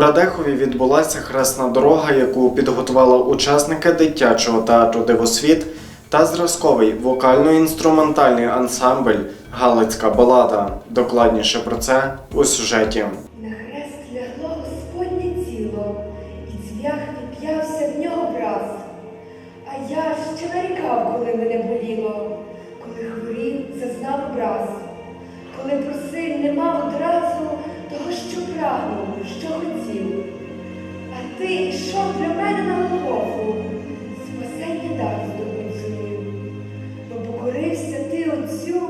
Радехові відбулася хресна дорога, яку підготували учасники дитячого театру Дивосвіт та зразковий вокально-інструментальний ансамбль Галицька балада. Докладніше про це у сюжеті. На хрест лягло Господнє тіло, і цвях підп'явся в нього враз. А я ще нарікав, коли мене боліло, коли хворів, зазнав образ, коли просив, не мав одразу прагнув, що хотів. А ти йшов для мене на Голгофу, спасення дар здобуть зумів. Бо покорився ти Отцю,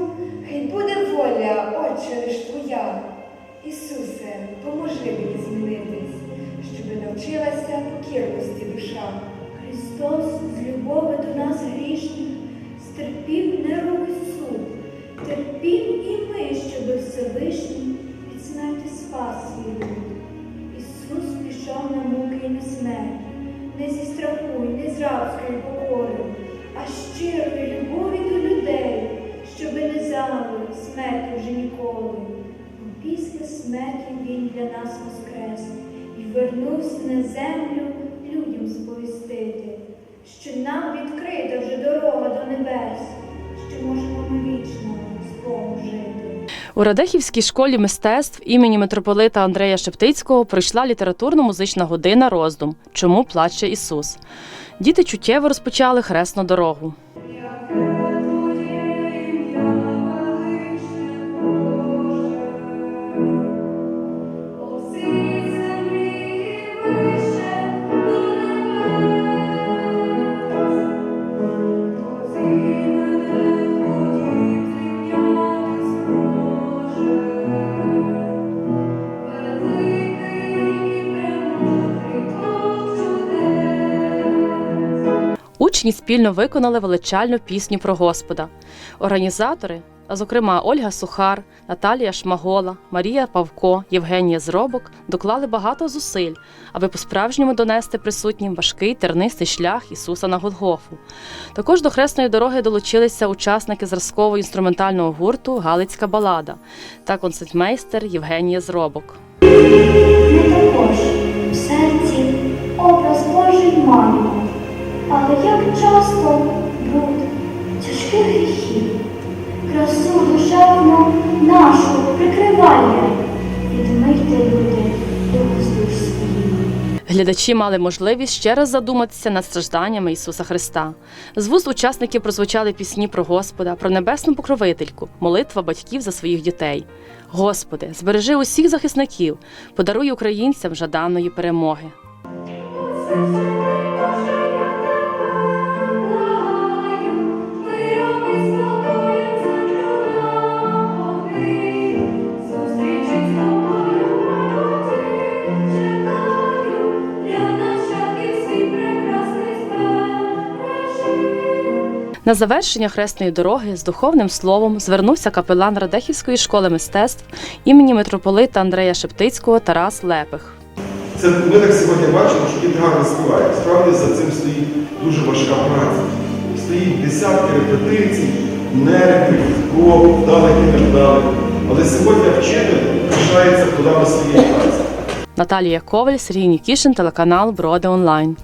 хай буде воля, Отче лиш твоя. Ісусе, поможи мені змінитись, щоби навчилася покірності душа. Христос з любови до нас грішних стерпів неровий суд, терпів і ми, щоби Всевишній від смерти спас свій. Ісус пішов на муки і на смерть, не зі страху, й не з рабської покори, а щирої любові до людей, щоби не знали смерті вже ніколи. Після смерті Він для нас воскрес і вернувся на землю людям сповістити, що нам відкрита вже дорога до небес, що можемо ми вічно. У Радехівській школі мистецтв імені митрополита Андрея Шептицького пройшла літературно-музична година роздум Чому плаче Ісус. Діти чуттєво розпочали хресну дорогу. Учні спільно виконали величальну пісню про Господа. Організатори, а зокрема Ольга Сухар, Наталія Шмагола, Марія Павко, Євгенія Зробок, доклали багато зусиль, аби по-справжньому донести присутнім важкий тернистий шлях Ісуса на Голгофу. Також до хресної дороги долучилися учасники зразкового інструментального гурту Галицька балада та концертмейстер Євгенія Зробок. Тяжких красу душевну нашу прикриває, відмийте люди дух з душ. Глядачі мали можливість ще раз задуматися над стражданнями Ісуса Христа. З вуст учасників прозвучали пісні про Господа, про небесну покровительку, молитва батьків за своїх дітей. Господи, збережи усіх захисників, подаруй українцям жаданої перемоги. На завершення хресної дороги з духовним словом звернувся капелан Радехівської школи мистецтв імені митрополита Андрея Шептицького Тарас Лепих. Це ми так сьогодні бачимо, що діти гарно співають. Справді за цим стоїть дуже важка праця. Стоїть десятки репетицій, нервів, кров, вдалих і невдалих. Але сьогодні вчитель пишається плодами своєї праці. Наталія Коваль, Сергій Нікішин, телеканал Броди Онлайн.